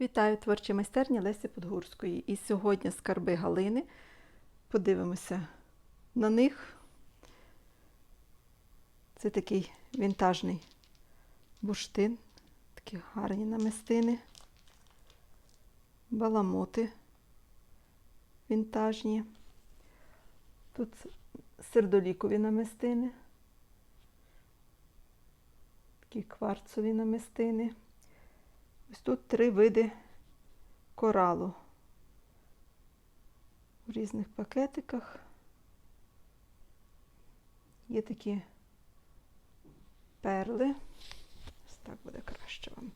Вітаю творчі майстерні Лесі Подгурської. І сьогодні скарби Галини. Подивимося на них. Це такий вінтажний бурштин, такі гарні намистини, баламоти вінтажні. Тут сердолікові намистини, такі кварцові намистини. Ось тут три види коралу в різних пакетиках. Є такі перли. Ось так буде краще вам.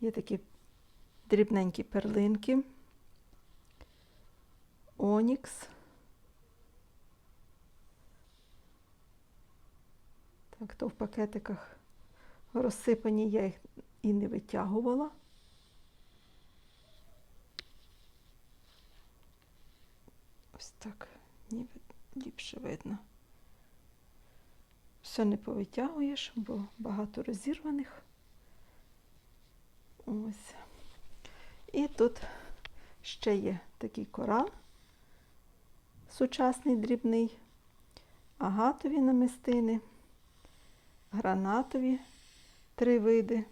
Є такі дрібненькі перлинки. Онікс. Так, то в пакетиках розсипані, я їх і не витягувала. Ось так, ніби ліпше видно. Все не повитягуєш, бо багато розірваних. Ось. І тут ще є такий корал, сучасний дрібний, агатові намистини, гранатові три види.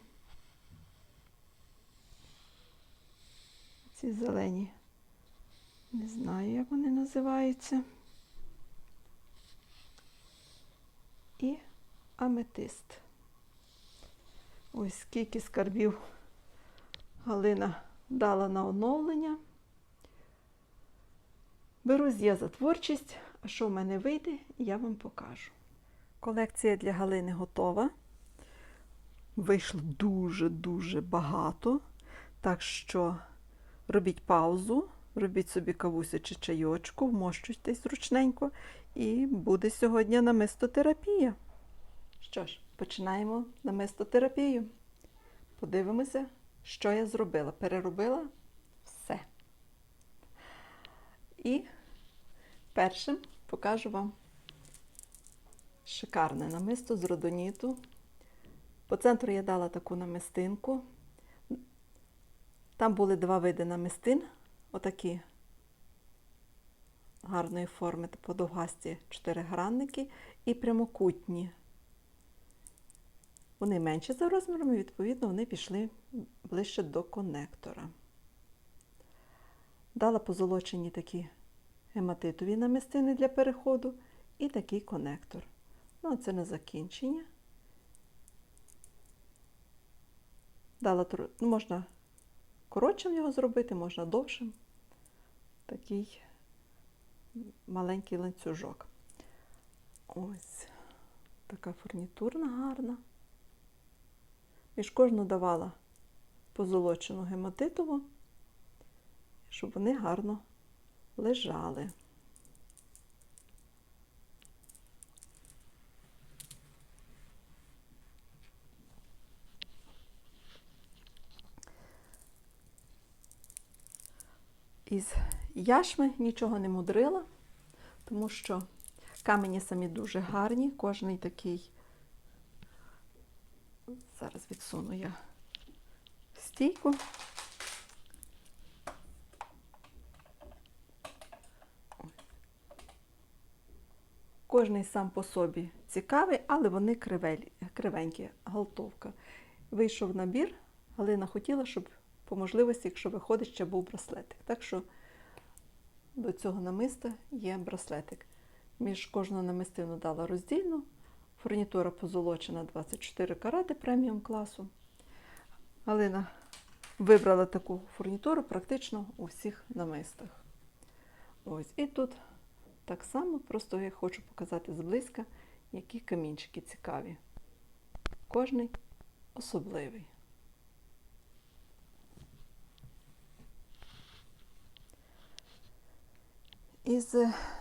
Ці зелені. Не знаю, як вони називаються. І аметист. Ось скільки скарбів Галина дала на оновлення. Берусь я за творчість, а що в мене вийде, я вам покажу. Колекція для Галини готова. Вийшло дуже-дуже багато. Так що робіть паузу, робіть собі кавусю чи чайочку, вмощуйтесь зручненько, і буде сьогодні намистотерапія. Що ж, починаємо намистотерапію. Подивимося, що я зробила. Переробила все. І першим покажу вам шикарне намисто з родоніту. По центру я дала таку намистинку. Там були два види намистин, отакі гарної форми, подовгасті чотиригранники і прямокутні. Вони менші за розмірами, відповідно, вони пішли ближче до конектора. Дала позолочені такі гематитові намистини для переходу і такий конектор. Ну, а це на закінчення. Дала, ну, можна коротшим його зробити, можна довшим. Такий маленький ланцюжок. Ось така фурнітурна гарна. Між кожну давала позолочену гематитову, щоб вони гарно лежали. Із яшми нічого не мудрила, тому що камені самі дуже гарні, кожний такий. Зараз відсуну я стійку. Кожний сам по собі цікавий, але вони кривель, кривенькі, галтовка. Вийшов набір, Галина хотіла, щоб по можливості, якщо виходить, ще був браслетик. Так що до цього намиста є браслетик. Між кожну намистину дала роздільну. Фурнітура позолочена 24 карати преміум класу. Галина вибрала таку фурнітуру практично у всіх намистах. Ось. І тут так само, просто я хочу показати зблизька, які камінчики цікаві. Кожний особливий. Із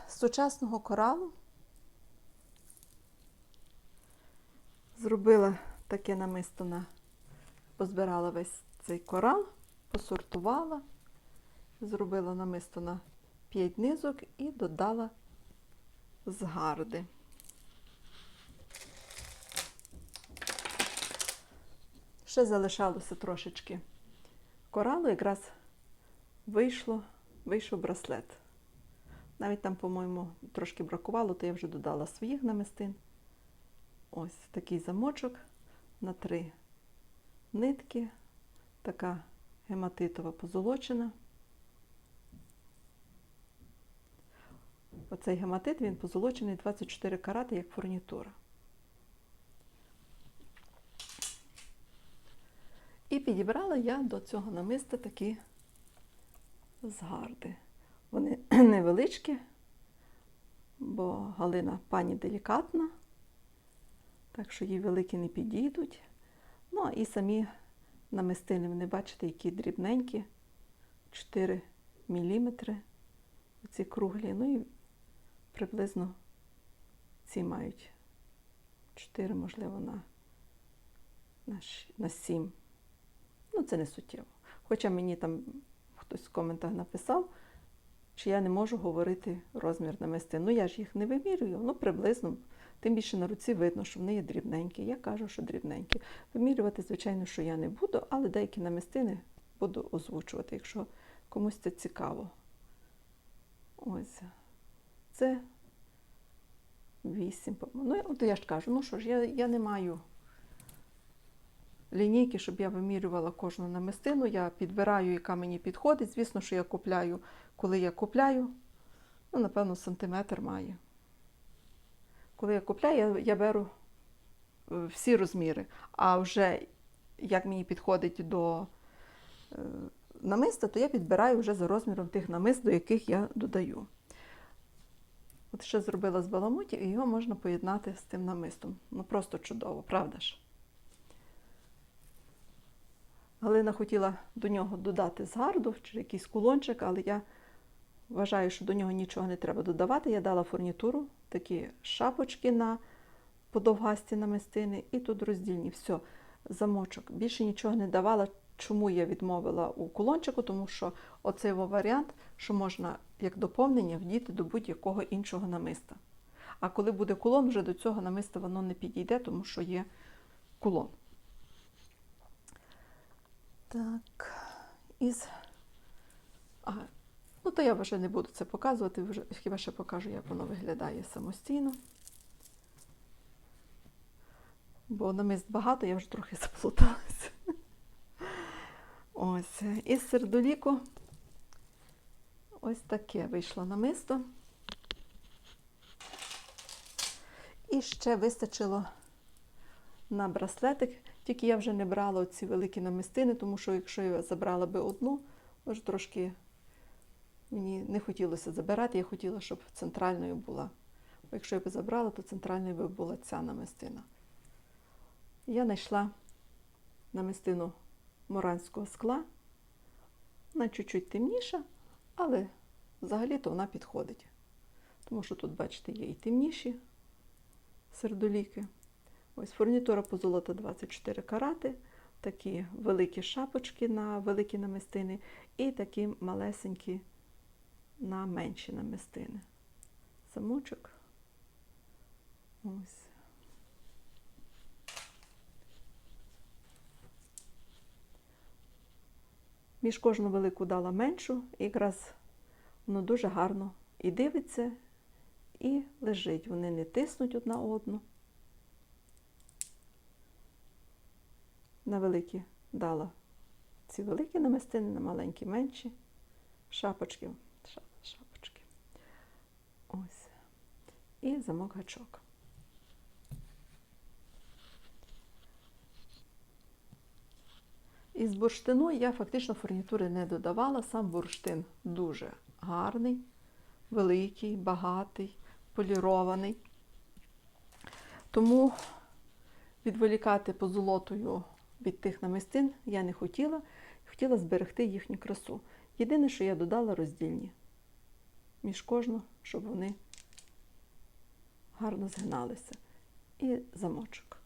сучасного коралу зробила таке намисто на позбирала весь цей корал, посортувала, зробила намисто на 5 низок і додала згарди. Ще залишалося трошечки коралу якраз вийшло, вийшов браслет. Навіть там, по-моєму, трошки бракувало, то я вже додала своїх намистин. Ось такий замочок на три нитки, така гематитова позолочена. Оцей гематит він позолочений 24 карати, як фурнітура. І підібрала я до цього намиста такі згарди. Вони невеличкі, бо Галина пані делікатна, так що їй великі не підійдуть. Ну і самі намистини, вони бачите, які дрібненькі, 4 мм, оці круглі. Ну і приблизно ці мають 4, можливо, на, на, на 7. Ну, це не суттєво. Хоча мені там хтось в коментах написав, чи я не можу говорити розмір намистин. Ну, я ж їх не вимірюю, ну приблизно. Тим більше на руці видно, що вони є дрібненькі. Я кажу, що дрібненькі. Вимірювати, звичайно, що я не буду, але деякі намистини буду озвучувати, якщо комусь це цікаво. Ось. Це 8. Ну, от я ж кажу, ну що ж, я, я не маю лінійки, щоб я вимірювала кожну намистину. Я підбираю, яка мені підходить. Звісно, що я купляю, коли я купляю, ну, напевно, сантиметр має. Коли я купляю, я, я беру е, всі розміри. А вже як мені підходить до е, намиста, то я підбираю вже за розміром тих намист, до яких я додаю. От ще зробила з баламутів, і його можна поєднати з тим намистом. Ну просто чудово, правда ж? Галина хотіла до нього додати згарду чи якийсь кулончик, але я вважаю, що до нього нічого не треба додавати. Я дала фурнітуру, такі шапочки на подовгасті намистини і тут роздільні. Все, замочок. Більше нічого не давала. Чому я відмовила у кулончику? Тому що оцей варіант, що можна як доповнення вдіти до будь-якого іншого намиста. А коли буде кулон, вже до цього намиста воно не підійде, тому що є кулон. Так, із. А, ну, то я вже не буду це показувати, вже, хіба ще покажу, як воно виглядає самостійно. Бо намист багато, я вже трохи заплуталася. Ось. Із сердоліку ось таке вийшло намисто. І ще вистачило на браслетик. Тільки я вже не брала ці великі намистини, тому що якщо я забрала би одну, може трошки мені не хотілося забирати, я хотіла, щоб центральною була. Бо якщо я би забрала, то центральною би була ця намистина. Я знайшла намистину моранського скла. Вона чуть-чуть темніша, але взагалі-то вона підходить. Тому що тут, бачите, є і темніші сердоліки. Ось фурнітура позолота 24 карати, такі великі шапочки на великі намистини і такі малесенькі на менші намистини. Замочок. Ось. Між кожну велику дала меншу, і якраз воно дуже гарно і дивиться, і лежить. Вони не тиснуть одна одну. На великі дала ці великі намистини, на маленькі менші. Шапочки. Шапочки. Ось. І замок гачок. Із бурштину я фактично фурнітури не додавала. Сам бурштин дуже гарний, великий, багатий, полірований. Тому відволікати позолотою від тих намистин я не хотіла, хотіла зберегти їхню красу. Єдине, що я додала роздільні між кожну, щоб вони гарно згиналися. І замочок.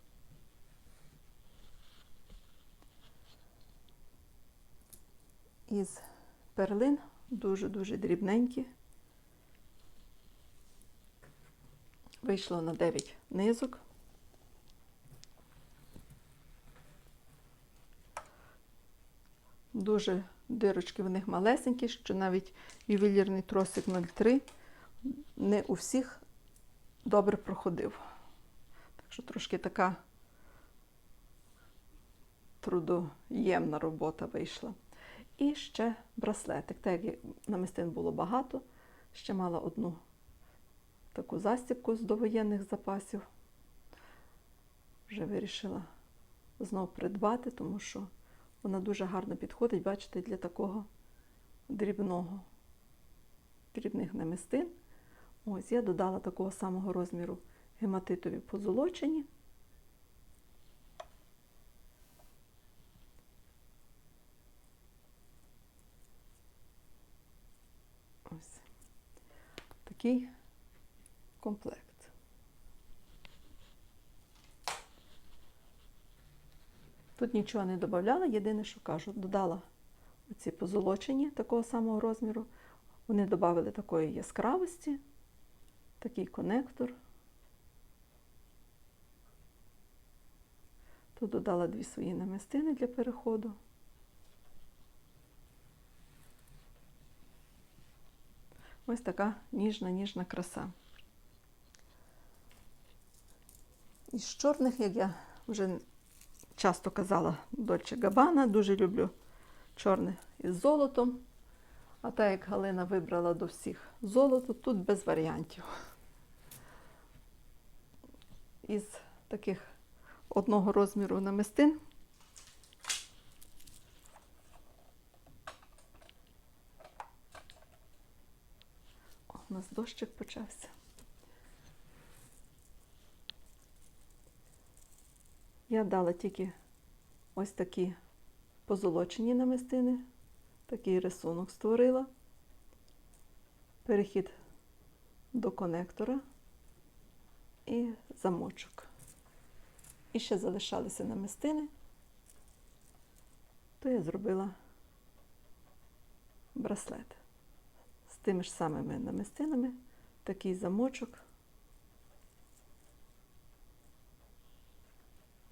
Із перлин дуже-дуже дрібненькі. Вийшло на 9 низок. Дуже дирочки в них малесенькі, що навіть ювелірний тросик 03 не у всіх добре проходив. Так що трошки така трудоємна робота вийшла. І ще браслетик. Так як намистин було багато, ще мала одну таку застібку з довоєнних запасів. Вже вирішила знову придбати, тому що вона дуже гарно підходить, бачите, для такого дрібного, дрібних намистин. Ось я додала такого самого розміру гематитові позолочені. Ось такий комплект. Тут нічого не додавала, єдине, що кажу, додала оці позолочені такого самого розміру. Вони додали такої яскравості, такий конектор. Тут додала дві свої намистини для переходу. Ось така ніжна, ніжна краса. Із чорних, як я вже часто казала, Дольче Габана, дуже люблю чорне із золотом. А так як Галина вибрала до всіх золото, тут без варіантів. Із таких одного розміру намистин. О, у нас дощик почався. Я дала тільки ось такі позолочені намистини, такий рисунок створила, перехід до конектора і замочок. І ще залишалися намистини, то я зробила браслет з тими ж самими намистинами, такий замочок.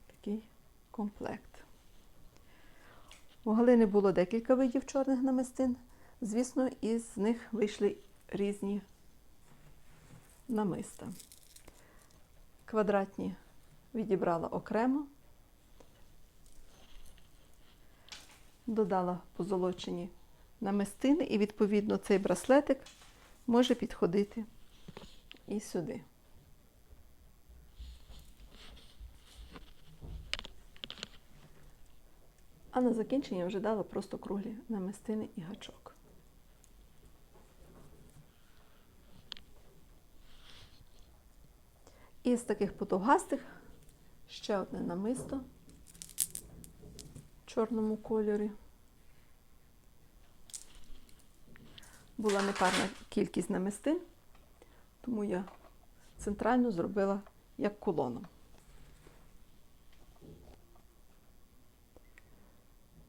Такий комплект. У Галини було декілька видів чорних намистин. Звісно, із них вийшли різні намиста. Квадратні відібрала окремо, додала позолочені намистини, і, відповідно, цей браслетик може підходити і сюди. А на закінчення вже дала просто круглі намистини і гачок. І з таких потовгастих ще одне намисто в чорному кольорі. Була непарна кількість намистин, тому я центрально зробила як колону.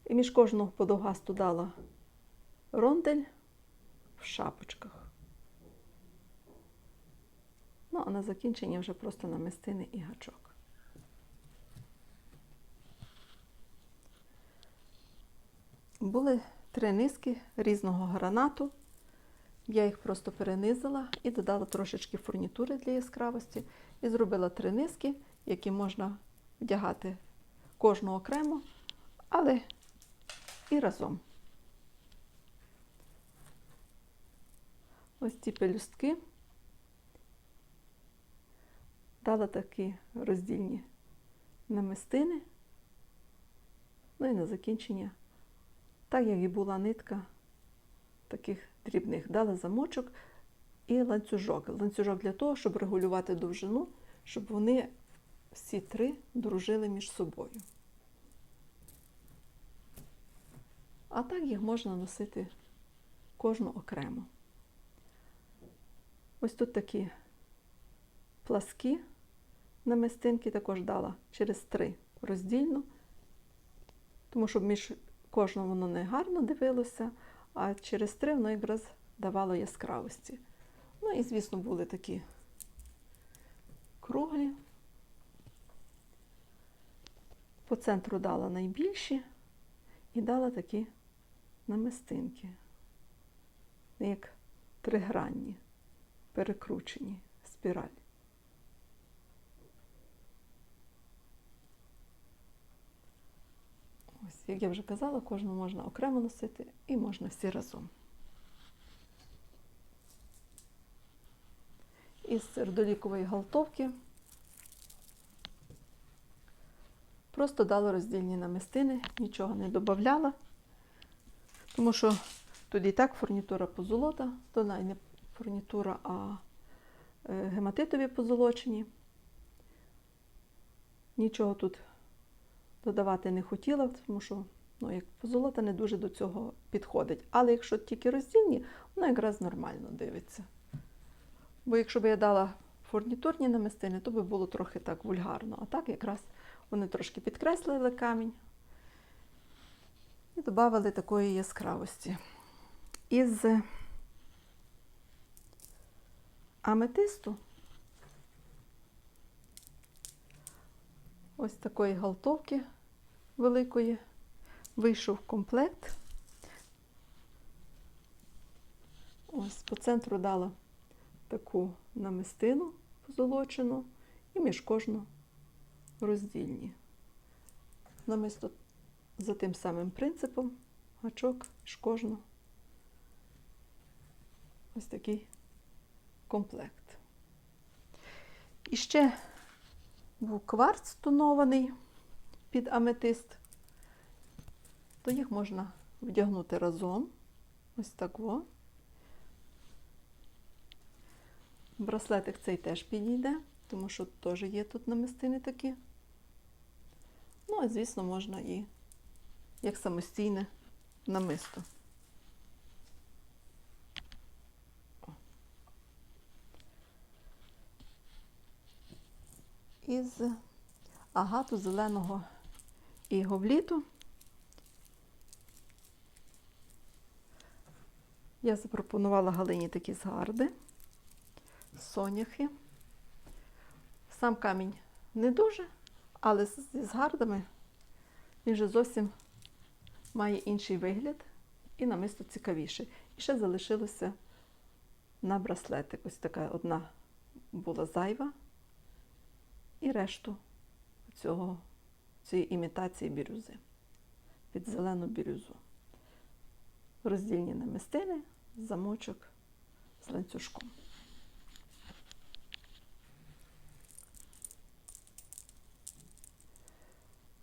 І між кожного подовгасту дала рондель в шапочках. Ну, а на закінчення вже просто намистини і гачок. Були три низки різного гранату. Я їх просто перенизила і додала трошечки фурнітури для яскравості. І зробила три низки, які можна вдягати кожну окремо, але і разом. Ось ці пелюстки. Дала такі роздільні намистини. Ну і на закінчення, так як і була нитка таких дрібних, дала замочок і ланцюжок. Ланцюжок для того, щоб регулювати довжину, щоб вони всі три дружили між собою. А так їх можна носити кожну окремо. Ось тут такі пласкі намистинки також дала через три роздільно, тому що між кожним воно не гарно дивилося, а через три воно якраз давало яскравості. Ну і, звісно, були такі круглі. По центру дала найбільші і дала такі намистинки. Як тригранні, перекручені спіраль. Ось, як я вже казала, кожну можна окремо носити і можна всі разом. Із сердолікової галтовки просто дала роздільні намистини, нічого не додавала, тому що тут і так фурнітура позолота, то не фурнітура, а е, гематитові позолочені. Нічого тут додавати не хотіла, тому що ну, як позолота не дуже до цього підходить. Але якщо тільки роздільні, воно якраз нормально дивиться. Бо якщо б я дала фурнітурні намистини, то би було трохи так вульгарно. А так якраз вони трошки підкреслили камінь і додали такої яскравості. Із аметисту ось такої галтовки великої вийшов комплект. Ось по центру дала таку намистину позолочену і між кожну роздільні. Намисто за тим самим принципом, гачок між кожну. Ось такий комплект. І ще був кварц тонований під аметист, то їх можна вдягнути разом. Ось так во. Браслетик цей теж підійде, тому що теж є тут намистини такі. Ну, а звісно, можна і як самостійне намисто. Із агату зеленого і говліту я запропонувала Галині такі згарди соняхи. Сам камінь не дуже, але з- згардами він вже зовсім має інший вигляд і намисто цікавіше. І ще залишилося на браслетик. Ось така одна була зайва, і решту цього, цієї імітації бірюзи під зелену бірюзу. Роздільні намистини, замочок з ланцюжком.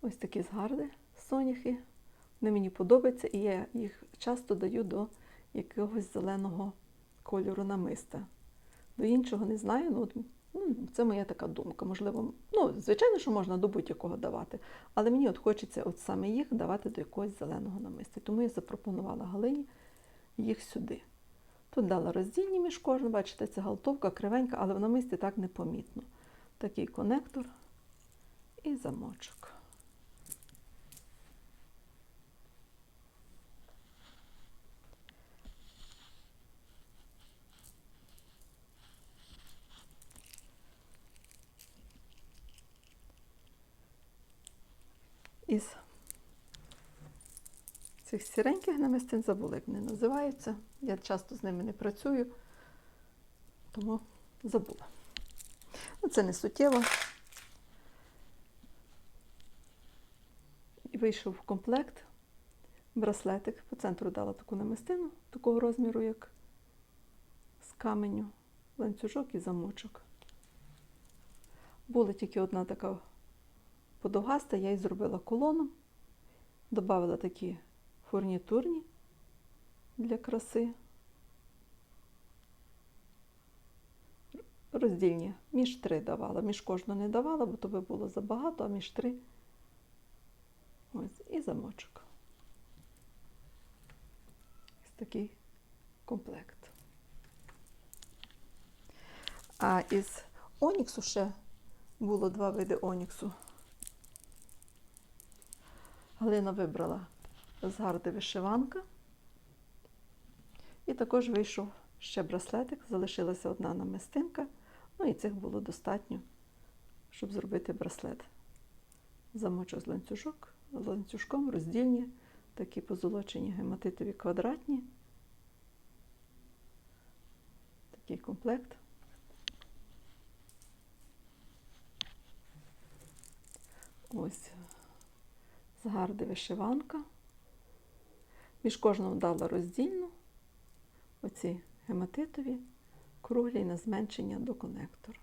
Ось такі згарди соняхи. Вони мені подобаються, і я їх часто даю до якогось зеленого кольору намиста. До іншого не знаю, ну, от, ну це моя така думка. Можливо, ну, звичайно, що можна до будь-якого давати, але мені от хочеться от саме їх давати до якогось зеленого намиста. Тому я запропонувала Галині їх сюди. Тут дала роздільні між кожним, бачите, це галтовка кривенька, але в намисті так непомітно. Такий конектор і замочок. Із цих сіреньких намистин забула, як вони називаються. Я часто з ними не працюю, тому забула. Ну, це не суттєво. І вийшов в комплект, браслетик. По центру дала таку намистину, такого розміру, як з каменю, ланцюжок і замочок. Була тільки одна така подовгаста, я її зробила колоном, додала такі фурнітурні для краси. Роздільні, між три давала, між кожну не давала, бо то би було забагато, а між три ось і замочок. Ось такий комплект. А із Оніксу ще було два види Оніксу. Галина вибрала з гарди вишиванка. І також вийшов ще браслетик, залишилася одна намистинка. Ну і цих було достатньо, щоб зробити браслет. Замочок з ланцюжок, ланцюжком, роздільні, такі позолочені гематитові квадратні. Такий комплект. Ось згарди вишиванка. Між кожним дала роздільну. Оці гематитові, круглі на зменшення до конектора.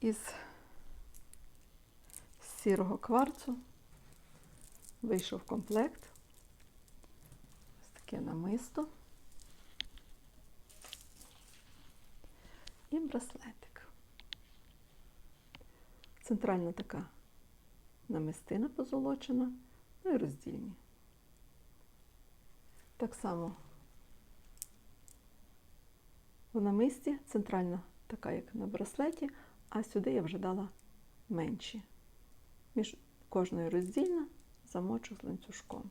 Із сірого кварцу вийшов комплект. Ось таке намисто. І браслетик. Центральна така намистина позолочена, ну і роздільні. Так само в намисті центральна така, як на браслеті, а сюди я вже дала менші. Між кожною роздільна замочу з ланцюжком.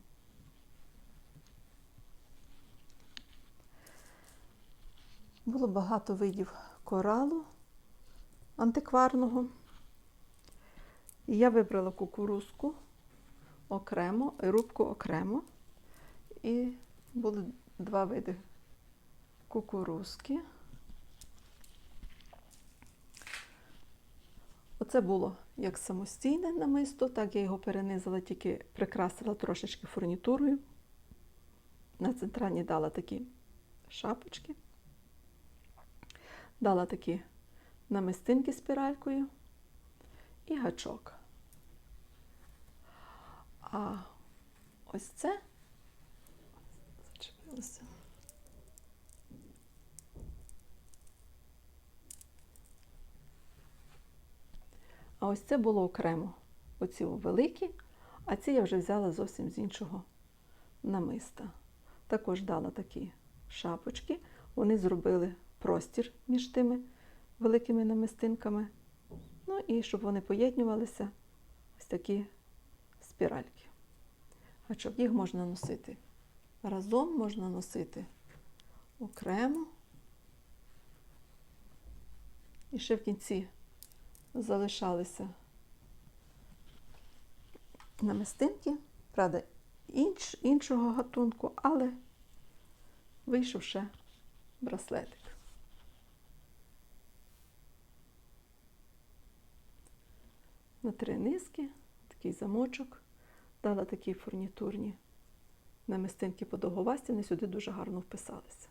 Було багато видів коралу антикварного. І я вибрала кукурузку окремо, рубку окремо. І були два види кукурузки. Оце було як самостійне намисто, так я його перенизила, тільки прикрасила трошечки фурнітурою. На центральній дала такі шапочки, дала такі намистинки спіралькою і гачок. А ось це зачепилося. А ось це було окремо. Оці великі, а ці я вже взяла зовсім з іншого намиста. Також дала такі шапочки. Вони зробили простір між тими великими намистинками. Ну і щоб вони поєднювалися, ось такі спіральки. А щоб їх можна носити разом, можна носити окремо. І ще в кінці залишалися намистинки, правда, інш, іншого гатунку, але вийшов ще браслетик. На три низки, такий замочок, дала такі фурнітурні намистинки подовговасті, вони сюди дуже гарно вписалися.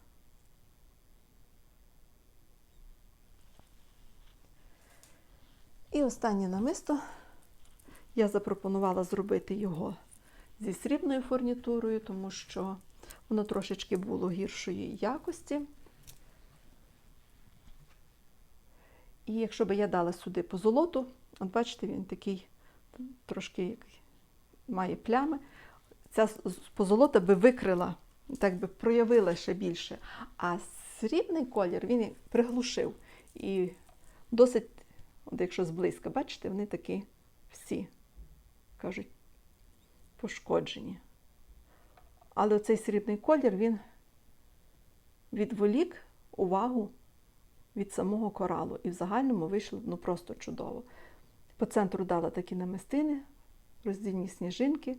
І останнє намисто я запропонувала зробити його зі срібною фурнітурою, тому що воно трошечки було гіршої якості. І якщо би я дала сюди по золоту, от бачите, він такий трошки має плями. Ця позолота би викрила, так би проявила ще більше. А срібний колір він приглушив. І досить От якщо зблизька, бачите, вони такі всі, кажуть, пошкоджені. Але оцей срібний колір, він відволік увагу від самого коралу. І в загальному вийшло ну, просто чудово. По центру дала такі намистини, роздільні сніжинки,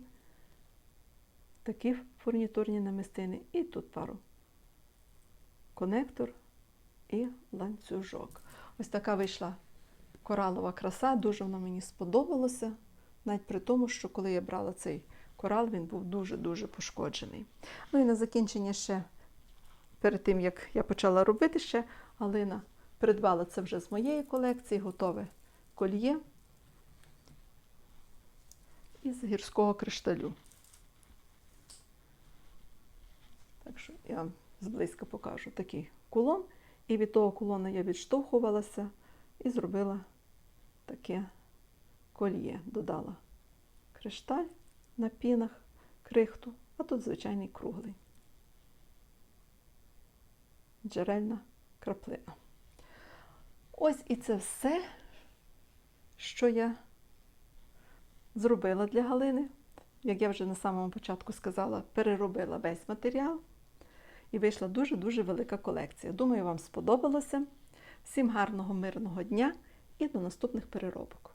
такі фурнітурні намистини, і тут пару конектор і ланцюжок. Ось така вийшла коралова краса, дуже вона мені сподобалося, навіть при тому, що коли я брала цей корал, він був дуже-дуже пошкоджений. Ну і на закінчення ще, перед тим, як я почала робити ще, Алина придбала це вже з моєї колекції, готове кольє із гірського кришталю. Так що я вам зблизька покажу такий кулон. І від того кулона я відштовхувалася і зробила таке кольє. Додала кришталь на пінах, крихту, а тут звичайний круглий. Джерельна краплина. Ось і це все, що я зробила для Галини. Як я вже на самому початку сказала, переробила весь матеріал. і вийшла дуже-дуже велика колекція. Думаю, вам сподобалося. Всім гарного, мирного дня і до наступних переробок.